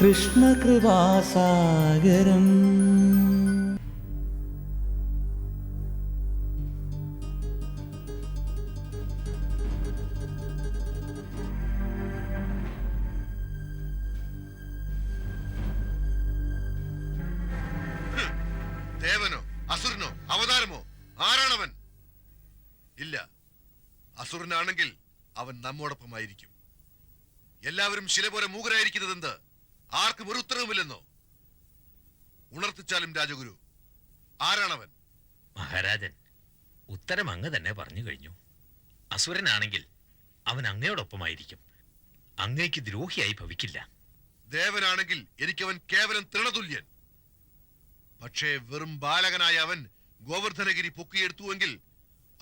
കൃഷ്ണകൃപാസാഗരം ദേവനോ അസുരനോ അവതാരമോ? ആരാണവൻ? ഇല്ല. അസുരനാണെങ്കിൽ അവൻ നമ്മോടൊപ്പമായിരിക്കും. എല്ലാവരും ശില പോലെ മൂകരായിരിക്കുന്നത് എന്ത് ആർക്കും ഒരു ഉത്തരവുമില്ലെന്നോ? ഉണർത്തിച്ചാലും രാജഗുരു. ആരാണവൻ? മഹാരാജൻ ഉത്തരം അങ്ങ് തന്നെ പറഞ്ഞു കഴിഞ്ഞു. അസുരനാണെങ്കിൽ അവൻ അങ്ങയോടൊപ്പമായിരിക്കും. അങ്ങേക്ക് ദ്രോഹിയായി ഭവിക്കില്ല. ദേവനാണെങ്കിൽ എനിക്കവൻ കേവലം തൃണതുല്യൻ. പക്ഷേ വെറും ബാലകനായ അവൻ ഗോവർദ്ധനഗിരി പൊക്കിയെടുത്തുവെങ്കിൽ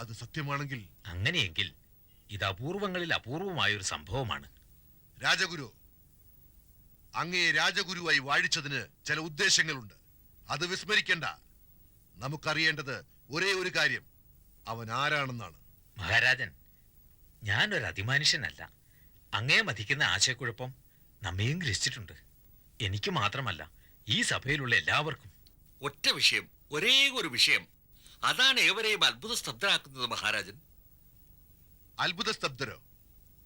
അത് സത്യമാണെങ്കിൽ അങ്ങനെയെങ്കിൽ ഇത് അപൂർവങ്ങളിൽ അപൂർവമായ ഒരു സംഭവമാണ്. രാജഗുരു അങ്ങയെ രാജഗുരുവായി വാഴിച്ചതിന് ചില ഉദ്ദേശങ്ങളുണ്ട്. അത് വിസ്മരിക്കണ്ട. നമുക്കറിയേണ്ടത് ഒരേ ഒരു കാര്യം. അവൻ ആരാണെന്നാണ്. മഹാരാജൻ ഞാനൊരു അതിമാനുഷ്യനല്ല. അങ്ങേ മതിക്കുന്ന ആശയക്കുഴപ്പം നമ്മയും ഗ്രഹിച്ചിട്ടുണ്ട്. എനിക്ക് മാത്രമല്ല ഈ സഭയിലുള്ള എല്ലാവർക്കും. ഒറ്റ വിഷയം ഒരേ ഒരു വിഷയം. അതാണ് ഏവരെയും അത്ഭുത സ്തബ്ധരാക്കുന്നത് മഹാരാജൻ. അത്ഭുത സ്തബ്ധരോ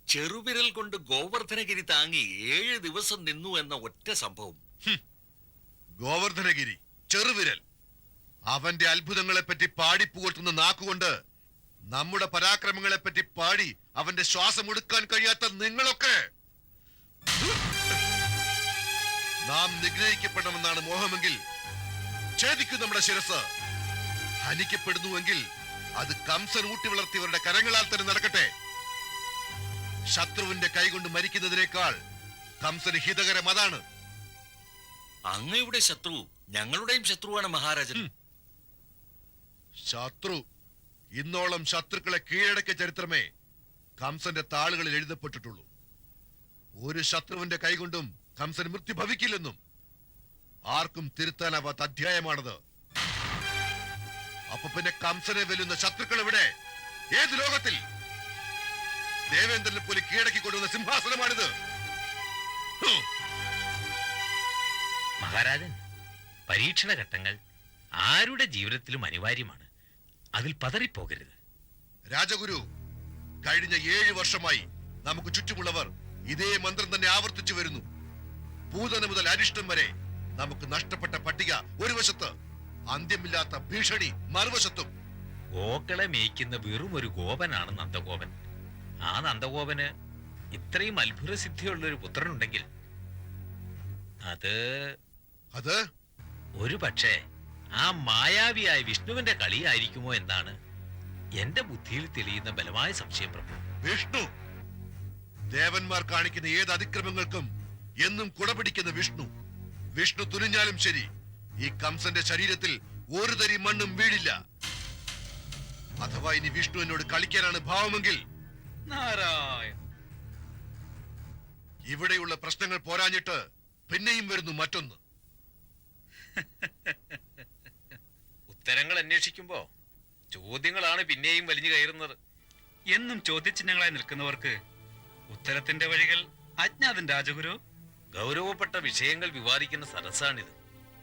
ചെറുവിരൽ കൊണ്ട് ഗോവർദ്ധനഗിരി താങ്ങി ഏഴ് ദിവസം നിന്നു എന്ന ഒറ്റ സംഭവം. ഗോവർദ്ധനഗിരി ചെറുവിരൽ. അവന്റെ അത്ഭുതങ്ങളെ പറ്റി പാടിപ്പുകഴ്ത്തുന്ന നാക്കുകൊണ്ട് നമ്മുടെ പരാക്രമങ്ങളെ പറ്റി പാടി അവന്റെ ശ്വാസം എടുക്കാൻ കഴിയാത്ത നിങ്ങളൊക്കെ നാം നിഗ്രഹിക്കപ്പെടണമെന്നാണ് മോഹമെങ്കിൽ ഛേദിക്കും നമ്മുടെ ശിരസ്. ഹനിക്കപ്പെടുന്നുവെങ്കിൽ അത് കംസൻ ഊട്ടി വളർത്തിയവരുടെ കരങ്ങളാൽ തന്നെ നടക്കട്ടെ. ശത്രുവിന്റെ കൈകൊണ്ട് മരിക്കുന്നതിനേക്കാൾ കംസന് ഹിതകരം അതാണ്. അങ്ങയുടെ ശത്രു ഞങ്ങളുടെയും ശത്രുവാണ് മഹാരാജൻ. ശത്രു ഇന്നോളം ശത്രുക്കളെ കീഴടക്കിയ ചരിത്രമേ കംസന്റെ താളുകളിൽ എഴുതപ്പെട്ടിട്ടുള്ളൂ. ഒരു ശത്രുവിന്റെ കൈകൊണ്ടും കംസൻ മൃത്യു ഭവിക്കില്ലെന്നും ആർക്കും തിരുത്താനാവാത്ത അധ്യായമാണത്. അപ്പൊ പിന്നെ കംസനെ വെല്ലുന്ന ശത്രുക്കൾ ഇവിടെ ഏത് ലോകത്തിൽ? ദേവേന്ദ്രനെ പോലെ കീഴടക്കി കൊണ്ടുവന്ന സിംഹാസനമാണിത്. മഹാരാജൻ പരീക്ഷണ ഘട്ടങ്ങൾ ആരുടെ ജീവിതത്തിലും അനിവാര്യമാണ്. അതിൽ പതറിപ്പോകരുത്. രാജഗുരു കഴിഞ്ഞ ഏഴ് വർഷമായി നമുക്ക് ചുറ്റുമുള്ളവർ ഇതേ മന്ത്രം തന്നെ ആവർത്തിച്ചു വരുന്നു. പൂതന മുതൽ അരിഷ്ടം വരെ നമുക്ക് നഷ്ടപ്പെട്ട പട്ടിക ഒരു വശത്ത് അന്ത്യമില്ലാത്ത ഭീഷണി മറുവശത്തും. ഗോക്കളെ മേയ്ക്കുന്ന വെറും ഒരു ഗോപനാണ് നന്ദഗോപൻ. ആ നന്ദഗോപന് ഇത്രയും അത്ഭുത സിദ്ധിയുള്ള ഒരു പുത്രനുണ്ടെങ്കിൽ അത് അത്? ഒരു പക്ഷേ ആ മായാവിയായ വിഷ്ണുവിന്റെ കളിയായിരിക്കുമോ എന്നാണ് എന്റെ ബുദ്ധിയിൽ തെളിയുന്ന ബലമായ സംശയം പ്രഭു. വിഷ്ണു? ദേവന്മാർ കാണിക്കുന്ന ഏത് അതിക്രമങ്ങൾക്കും എന്നും കുടപിടിക്കുന്ന വിഷ്ണു. വിഷ്ണു തുനിഞ്ഞാലും ശരി ഈ കംസന്റെ ശരീരത്തിൽ ഒരു തരി മണ്ണും വീഴില്ല. അഥവാ ഇനി വിഷ്ണു എന്നോട് കളിക്കാനാണ് ഭാവമെങ്കിൽ നാരായണ ഇവിടെയുള്ള പ്രശ്നങ്ങൾ പോരാഞ്ഞിട്ട് പിന്നെയും വരുന്നു മറ്റൊന്ന്. ഉത്തരങ്ങൾ അന്വേഷിക്കുമ്പോ ചോദ്യങ്ങളാണ് പിന്നെയും വലിഞ്ഞു കയറുന്നത്. എന്നും ചോദ്യചിഹ്നങ്ങളായി നിൽക്കുന്നവർക്ക് ഉത്തരത്തിന്റെ വഴികൾ അജ്ഞാതൻ രാജഗുരു ഗൗരവപ്പെട്ട വിഷയങ്ങൾ വിവാദിക്കുന്ന സദസ്സാണിത്.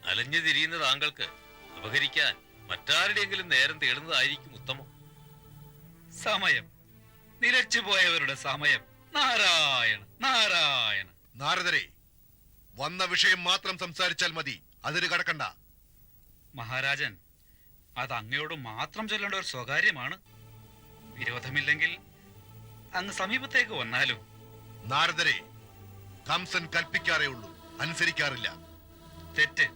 അലഞ്ഞു തിരിയുന്ന താങ്കൾക്ക് അപഹരിക്കാൻ മറ്റാരുടെയെങ്കിലും നേരം തേടുന്നതായിരിക്കും ഉത്തമം. സമയം. നിലച്ചുപോയവരുടെ സമയം. നാരായണ നാരായണ. നാരദരെ വന്ന വിഷയം മാത്രം സംസാരിച്ചാൽ മതി. അതിന് കടക്കണ്ട. മഹാരാജൻ അത് അങ്ങയോട് മാത്രം ചൊല്ലേണ്ട ഒരു സ്വകാര്യമാണ്. വിരോധമില്ലെങ്കിൽ അങ്ങ് സമീപത്തേക്ക് വന്നാലും. നാരദരെ കംസൻ കൽപ്പിക്കാറേ ഉള്ളൂ. അനുസരിക്കാറില്ല. തെറ്റ്.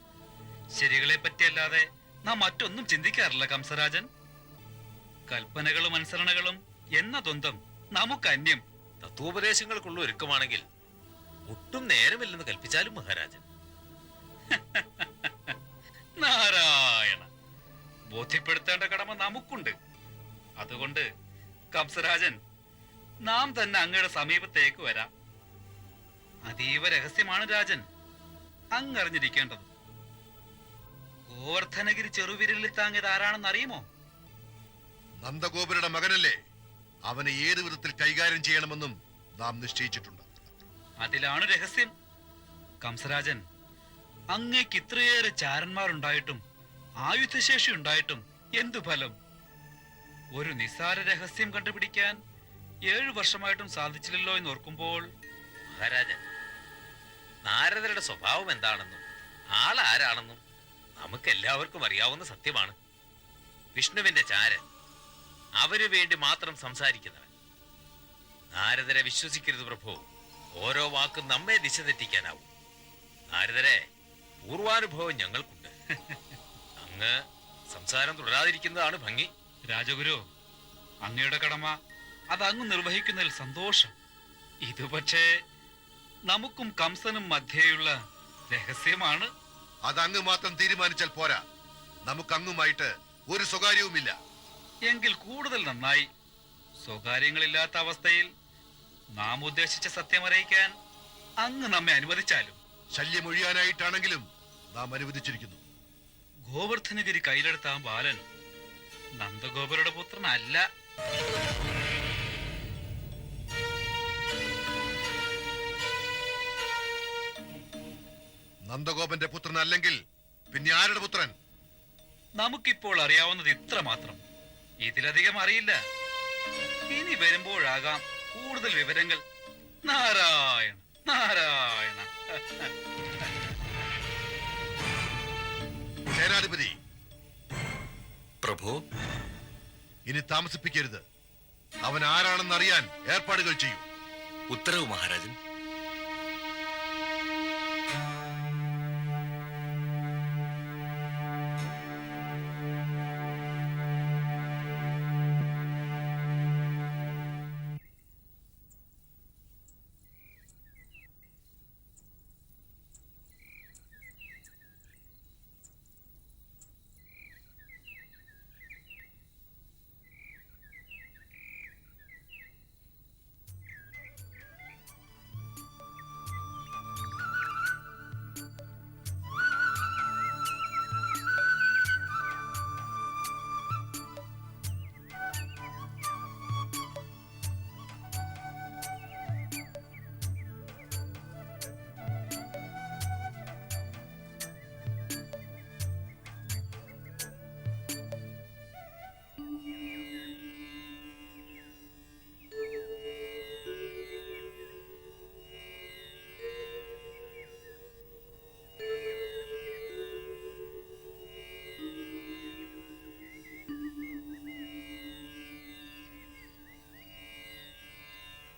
ശരികളെ പറ്റിയല്ലാതെ നാം മറ്റൊന്നും ചിന്തിക്കാറില്ല കംസരാജൻ. കൽപ്പനകളും അനുസരണകളും എന്ന ദ്വന്ദ്വം നമുക്ക് അന്യം തത്വോപദേശങ്ങൾക്കുള്ള ഒരുക്കമാണെങ്കിൽ ഒട്ടും നേരമില്ലെന്ന് കൽപ്പിച്ചാലും മഹാരാജൻ. നാരായണ ബോധ്യപ്പെടുത്തേണ്ട കടമ നമുക്കുണ്ട്. അതുകൊണ്ട് കംസരാജൻ നാം തന്നെ അങ്ങയുടെ സമീപത്തേക്ക് വരാം. അതീവ രഹസ്യമാണ് രാജൻ. അങ്ങറിഞ്ഞിരിക്കേണ്ടത്. ഗോവർദ്ധനഗിരി ചെറുവിരലിൽ താങ്ങിയത് ആരാണെന്ന് അറിയുമോ നന്ദഗോപുരുടെ മകനല്ലേ? അവനെ ഏത് വിധത്തിൽ കൈകാര്യം ചെയ്യണമെന്നും നാം നിശ്ചയിച്ചിട്ടുണ്ട്. അതിലാണ് രഹസ്യം. കംസരാജൻ അങ്ങേക്ക് ഇത്രയേറെ ചാരന്മാരുണ്ടായിട്ടും ആയുധശേഷി ഉണ്ടായിട്ടും എന്തു ഫലം? ഒരു നിസാര രഹസ്യം കണ്ടുപിടിക്കാൻ ഏഴു വർഷമായിട്ടും സാധിച്ചില്ലല്ലോ എന്ന് ഓർക്കുമ്പോൾ മഹാരാജൻ നാരദരുടെ സ്വഭാവം എന്താണെന്നും ആൾ ആരാണെന്നും നമുക്കെല്ലാവർക്കും അറിയാവുന്ന സത്യമാണ്. വിഷ്ണുവിന്റെ ചാരൻ അവന് വേണ്ടി മാത്രം സംസാരിക്കുന്നവൻ. നാരദരെ വിശ്വസിക്കരുത് പ്രഭു. ഓരോ വാക്കും നമ്മെ ദിശ തെറ്റിക്കാനാവും. നാരദരെ പൂർവാനുഭവം ഞങ്ങൾക്കുണ്ട്. അങ്ങ് സംസാരം തുടരാതിരിക്കുന്നതാണ് ഭംഗി. രാജഗുരു അങ്ങയുടെ കടമ അത് അങ്ങ് നിർവഹിക്കുന്നതിൽ സന്തോഷം. ഇത് പക്ഷേ നമുക്കും കംസനും മധ്യേയുള്ള രഹസ്യമാണ്. അത് അങ്ങ് മാത്രം തീരുമാനിച്ചാൽ പോരാ. നമുക്ക് അങ്ങുമായിട്ട് ഒരു സ്വകാര്യവുമില്ല. എങ്കിൽ കൂടുതൽ നന്നായി. സ്വകാര്യങ്ങളില്ലാത്ത അവസ്ഥയിൽ നാം ഉദ്ദേശിച്ച സത്യമറിയിക്കാൻ അങ്ങ് നമ്മെ അനുവദിച്ചാലും. ശല്യമൊഴിയാനായിട്ടാണെങ്കിലും നാം അനുവദിച്ചിരിക്കുന്നു. ഗോവർദ്ധനഗിരി കയ്യിലെടുത്ത ആ ബാലൻ നന്ദഗോപരുടെ പുത്രനല്ല. നന്ദഗോപന്റെ പുത്രനല്ലെങ്കിൽ പിന്നെ ആരുടെ പുത്രൻ? നമുക്കിപ്പോൾ അറിയാവുന്നത് ഇത്ര മാത്രം ഇതിലധികം അറിയില്ല. ഇനി വരുമ്പോഴാകാം കൂടുതൽ വിവരങ്ങൾ. നാരായണ നാരായണ. സേനാധിപതി പ്രഭു ഇനി താമസിപ്പിക്കരുത്. അവൻ ആരാണെന്ന് അറിയാൻ ഏർപ്പാടുകൾ ചെയ്യൂ. ഉത്തരവ് മഹാരാജൻ.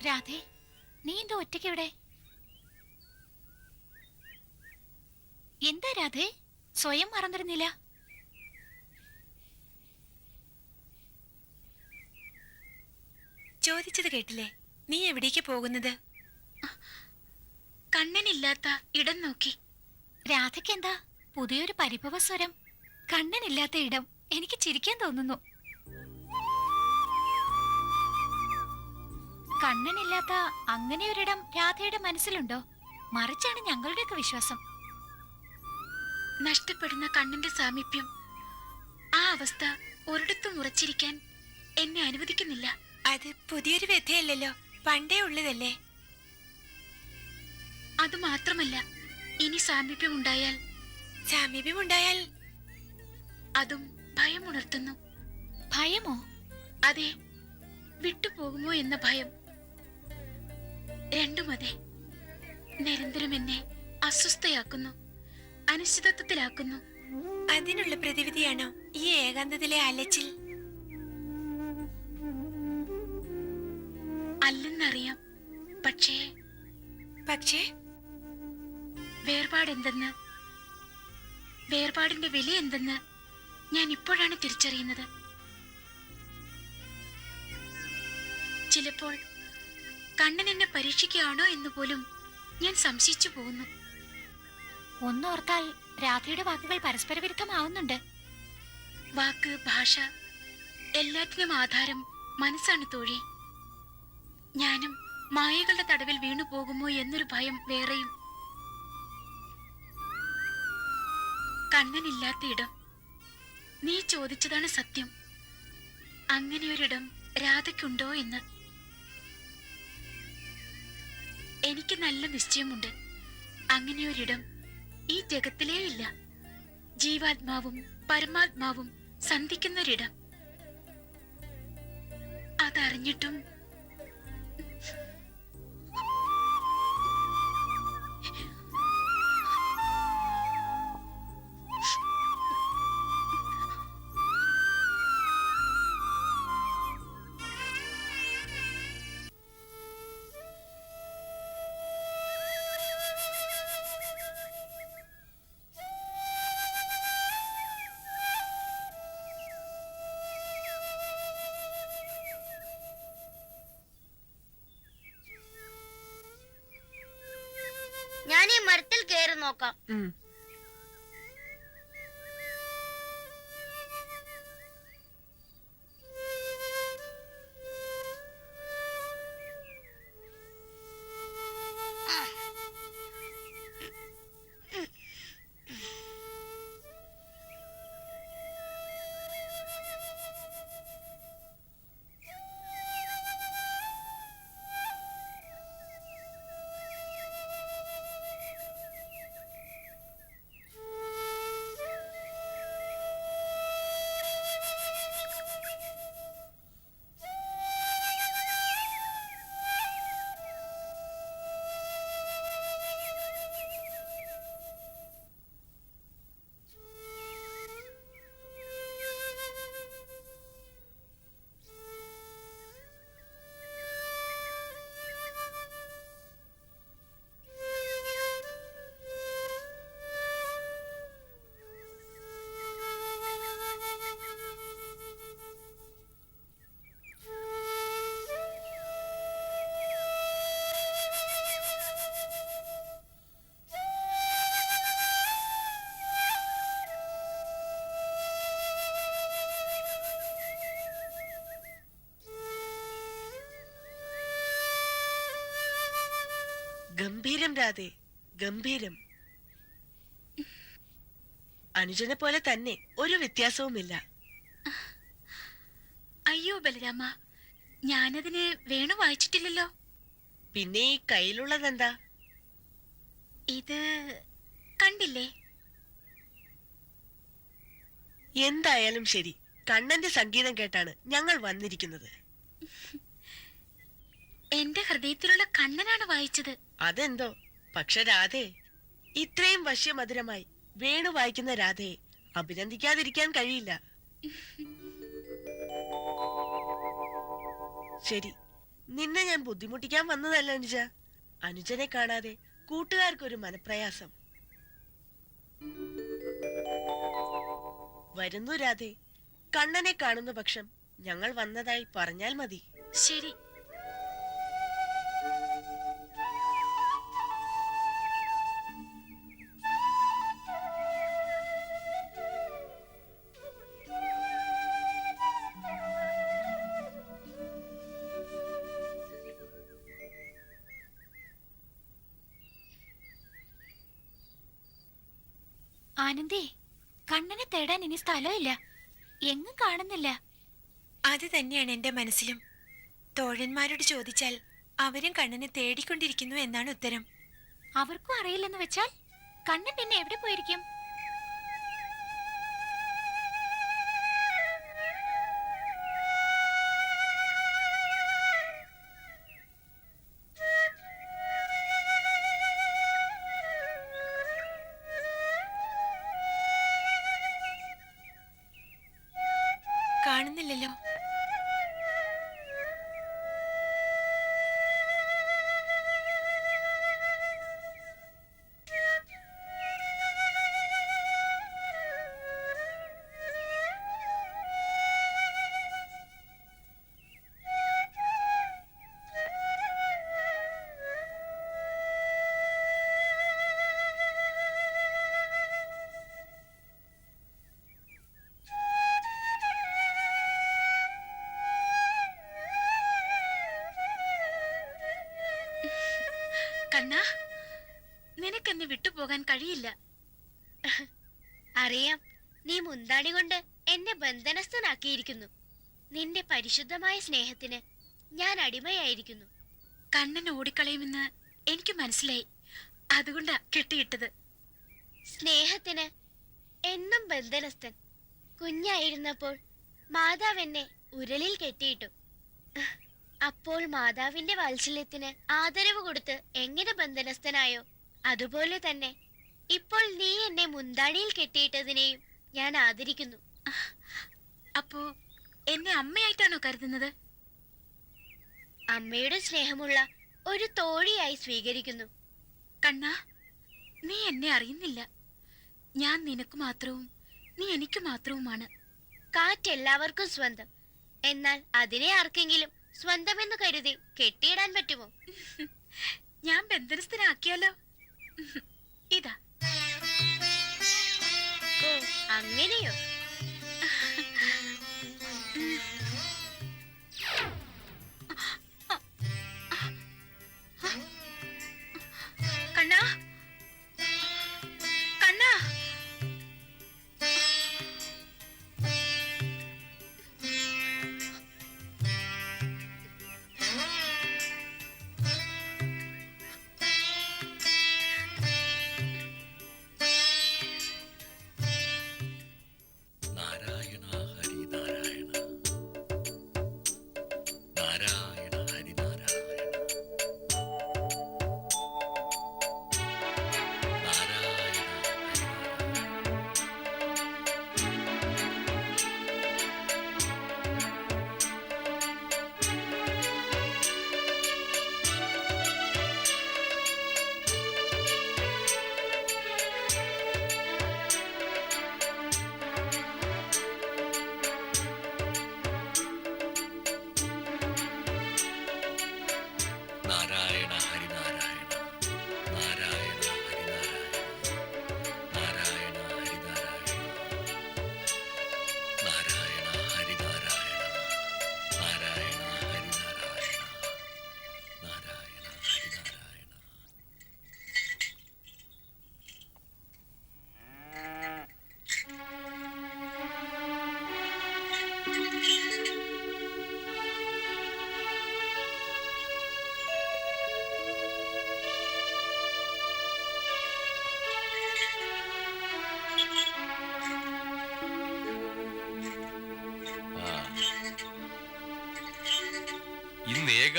രാധേ നീ എന്താ ഒറ്റയ്ക്ക് ഇവിടെ? എന്താ രാധേ? സ്വയം മറന്നിരുന്നില്ല. ചോദിച്ചത് കേട്ടില്ലേ? നീ എവിടേക്ക് പോകുന്നത്? കണ്ണനില്ലാത്ത ഇടം നോക്കി. രാധയ്ക്ക് എന്താ പുതിയൊരു പരിഭവ സ്വരം. കണ്ണനില്ലാത്ത ഇടം. എനിക്ക് ചിരിക്കാൻ തോന്നുന്നു. കണ്ണനില്ലാത്ത അങ്ങനെ ഒരിടം രാധയുടെ മനസ്സിലുണ്ടോ? മറിച്ചാണ് ഞങ്ങളുടെയൊക്കെ വിശ്വാസം. നഷ്ടപ്പെടുന്ന കണ്ണന്റെ സാമീപ്യം. ആ അവസ്ഥ ഒരിടത്തും ഉറച്ചിരിക്കാൻ എന്നെ അനുവദിക്കുന്നില്ല. അത് പുതിയൊരു വ്യഥയല്ലല്ലോ. പണ്ടേ ഉള്ളതല്ലേ? അത് മാത്രമല്ല ഇനി സാമീപ്യം ഉണ്ടായാൽ സാമീപ്യം ഉണ്ടായാൽ അതും ഭയം ഉണർത്തുന്നു ഭയമോ? അതെ വിട്ടുപോകുമോ എന്ന ഭയം. രണ്ടും അതെ. നിരന്തരം എന്നെ അസ്വസ്ഥയാക്കുന്നു അനിശ്ചിതത്വത്തിലാക്കുന്നു. അതിനുള്ള പ്രതിവിധിയാണോ ഈ ഏകാന്തത്തിലെ അലച്ചിൽ? അല്ലെന്നറിയാം. പക്ഷേ പക്ഷേ? വേർപാടെന്തെന്ന്? വേർപാടിന്റെ വില എന്തെന്ന് ഞാൻ ഇപ്പോഴാണ് തിരിച്ചറിയുന്നത്. ചിലപ്പോൾ കണ്ണൻ എന്നെ പരീക്ഷിക്കുകയാണോ എന്ന് പോലും ഞാൻ സംശയിച്ചു പോകുന്നു. ഒന്നോർത്താൽ രാധയുടെ വാക്കുകൾ പരസ്പര വിരുദ്ധമാവുന്നുണ്ട്. വാക്ക് ഭാഷ എല്ലാറ്റിനും ആധാരം മനസ്സാണ് തോഴി. ഞാനും മായകളുടെ തടവിൽ വീണു പോകുമോ എന്നൊരു ഭയം വേറെയും. കണ്ണനില്ലാത്ത ഇടം. നീ ചോദിച്ചതാണ് സത്യം. അങ്ങനെയൊരിടം രാധയ്ക്കുണ്ടോ എന്ന്. എനിക്ക് നല്ല നിശ്ചയമുണ്ട്. അങ്ങനെയൊരിടം ഈ ജഗത്തിലേ ഇല്ല. ജീവാത്മാവും പരമാത്മാവും സന്ധിക്കുന്നൊരിടം. അതറിഞ്ഞിട്ടും のか。うん。ഗംഭീരം രാധേ. ഗംഭീരം. അനുജനെ പോലെ തന്നെ ഒരു വ്യത്യാസവുമില്ല. അയ്യോ ബലരാമ ഞാനതിന് വേണു വായിച്ചിട്ടില്ലല്ലോ. പിന്നെ ഈ കയ്യിലുള്ളതെന്താ? ഇത് കണ്ടില്ലേ? എന്തായാലും ശരി. കണ്ണന്റെ സംഗീതം കേട്ടാണ് ഞങ്ങൾ വന്നിരിക്കുന്നത്. എന്റെ ഹൃദയത്തിലുള്ള കണ്ണനാണ് വായിച്ചത്. അതെന്തോ? പക്ഷെ രാധേ ഇത്രയും വശ്യമധുരമായി വേണു വായിക്കുന്ന രാധയെ അഭിനന്ദിക്കാതിരിക്കാൻ കഴിയില്ല. ശരി നിന്നെ ഞാൻ ബുദ്ധിമുട്ടിക്കാൻ വന്നതല്ല അനുജ. അനുജനെ കാണാതെ കൂട്ടുകാർക്കൊരു മനപ്രയാസം. വരുന്നു രാധേ കണ്ണനെ കാണുന്ന പക്ഷം ഞങ്ങൾ വന്നതായി പറഞ്ഞാൽ മതി. ശരി. ആനന്ദി കണ്ണനെ തേടാൻ ഇനി സ്ഥലമില്ല. എങ്ങും കാണുന്നില്ല. അത് തന്നെയാണ് എന്റെ മനസ്സിലും. തോഴന്മാരോട് ചോദിച്ചാൽ അവരും കണ്ണനെ തേടിക്കൊണ്ടിരിക്കുന്നു എന്നാണ് ഉത്തരം. അവർക്കും അറിയില്ലെന്ന് വെച്ചാൽ കണ്ണൻ പിന്നെ എവിടെ പോയിരിക്കും? വിട്ടുപോകാൻ കഴിയില്ല. അറിയാം നീ മുന്താണി കൊണ്ട് എന്നെ ബന്ധനസ്ഥനാക്കിയിരിക്കുന്നു. നിന്റെ പരിശുദ്ധമായ സ്നേഹത്തിന് ഞാൻ അടിമയായിരിക്കുന്നു. കണ്ണൻ ഓടിക്കളയുമെന്ന് എനിക്ക് മനസ്സിലായി. അതുകൊണ്ടാ കെട്ടിയിട്ടത്. സ്നേഹത്തിന് എന്നും ബന്ധനസ്ഥൻ. കുഞ്ഞായിരുന്നപ്പോൾ മാതാവ് എന്നെ ഉരലിൽ കെട്ടിയിട്ടു. അപ്പോൾ മാതാവിന്റെ വാത്സല്യത്തിന് ആദരവ് കൊടുത്ത് എങ്ങനെ ബന്ധനസ്ഥനായോ? അതുപോലെ തന്നെ. ഇപ്പോൾ നീ എന്നെ മുന്താണിയിൽ കെട്ടിയിട്ടതിനെയും ഞാൻ ആദരിക്കുന്നു. അപ്പോ എന്നെ അമ്മയായിട്ടാണോ കരുതുന്നത്? അമ്മയുടെ സ്നേഹമുള്ള ഒരു തോഴിയായി സ്വീകരിക്കുന്നു. കണ്ണ നീ എന്നെ അറിയുന്നില്ല. ഞാൻ നിനക്ക് മാത്രവും നീ എനിക്ക് മാത്രവുമാണ്. കാറ്റ് എല്ലാവർക്കും സ്വന്തം. എന്നാൽ അതിനെ ആർക്കെങ്കിലും സ്വന്തമെന്ന് കരുതി കെട്ടിയിടാൻ പറ്റുമോ? ഞാൻ ബന്ധനസ്ഥനാക്കിയാലോ? ഇതാ. ഓ അങ്ങനെയോ?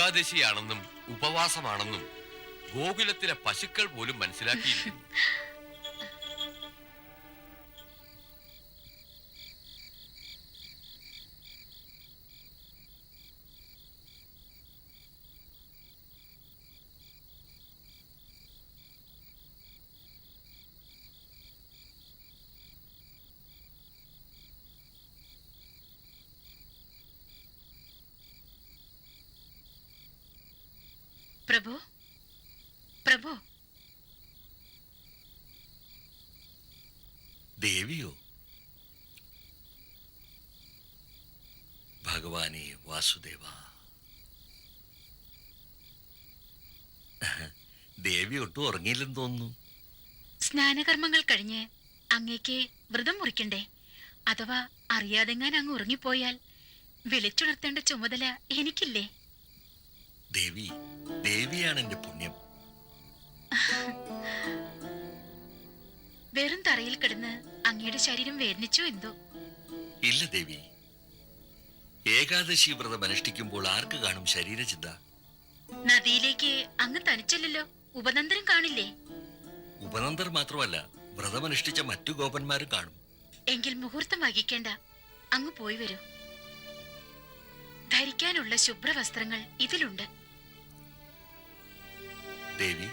ഏകാദശിയാണെന്നും ഉപവാസമാണെന്നും ഗോകുലത്തിലെ പശുക്കൾ പോലും മനസ്സിലാക്കിയിരിക്കുന്നു പ്രഭു? പ്രഭു? ദേവിയോ? ഭഗവാനെ വാസുദേവ. ദേവി ഒട്ടും ഉറങ്ങിയില്ലെന്ന് തോന്നുന്നു. സ്നാനകർമ്മങ്ങൾ കഴിഞ്ഞ് അങ്ങേക്ക് വ്രതം മുറിക്കണ്ടേ? അഥവാ അറിയാതെങ്ങാൻ അങ്ങ് ഉറങ്ങിപ്പോയാൽ വിളിച്ചുണർത്തേണ്ട ചുമതല എനിക്കില്ലേ? ദേവി ദേവിയാണ് എന്റെ പുണ്യം. വെറും തറയിൽ കിടന്ന് അങ്ങയുടെ ശരീരം വേദനിച്ചു എന്തോ? ഇല്ല ദേവി. ഏകാദശി വ്രതം അനുഷ്ഠിക്കുമ്പോൾ ആർക്ക് കാണും ശരീരചിന്ത? നദിയിലേക്ക് അങ്ങ് തനിച്ചല്ലോ ഉപനന്ദരം കാണില്ലേ? ഉപനന്ദർ മാത്രമല്ല വ്രതമനുഷ്ഠിച്ച മറ്റു ഗോപന്മാരും കാണും. എങ്കിൽ മുഹൂർത്തം വഹിക്കേണ്ട. അങ്ങ് പോയി വരൂ. ധരിക്കാനുള്ള ശുഭ്രവസ്ത്രങ്ങൾ ഇതിലുണ്ട്. ദേവി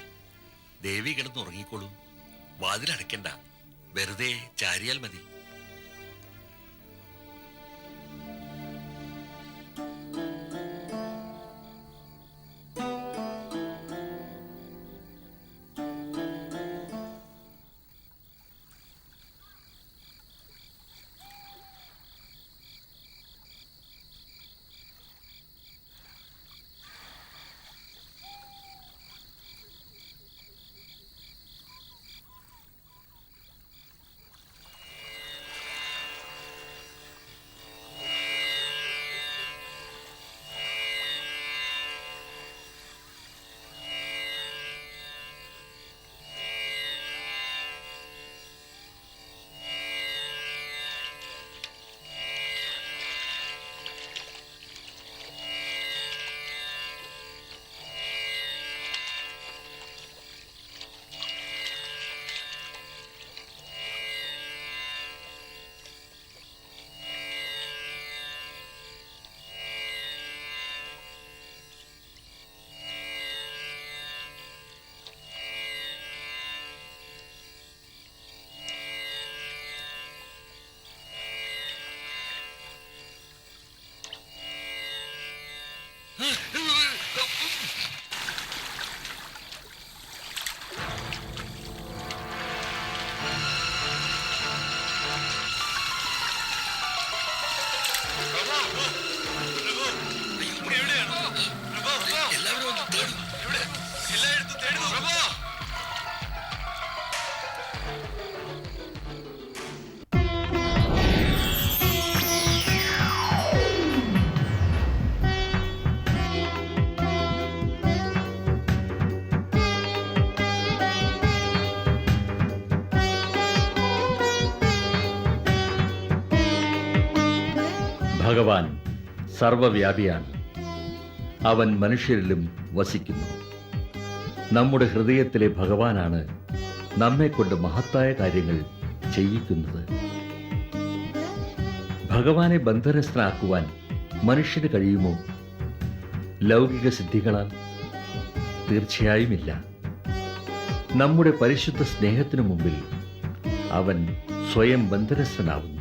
ദേവി കിടന്നുറങ്ങിക്കോളൂ. വാതിലടയ്ക്കണ്ട. വെറുതെ ചാരിയാൽ മതി. ഭഗവാൻ സർവവ്യാപിയാണ്. അവൻ മനുഷ്യരിലും വസിക്കുന്നു. നമ്മുടെ ഹൃദയത്തിലെ ഭഗവാനാണ് നമ്മെക്കൊണ്ട് മഹത്തായ കാര്യങ്ങൾ ചെയ്യിക്കുന്നത്. ഭഗവാനെ ബന്ധനസ്ഥനാക്കുവാൻ മനുഷ്യന് കഴിയുമോ? ലൗകിക സിദ്ധികളാൽ തീർച്ചയായുമില്ല. നമ്മുടെ പരിശുദ്ധ സ്നേഹത്തിനു മുമ്പിൽ അവൻ സ്വയം ബന്ധനസ്ഥനാവുന്നു.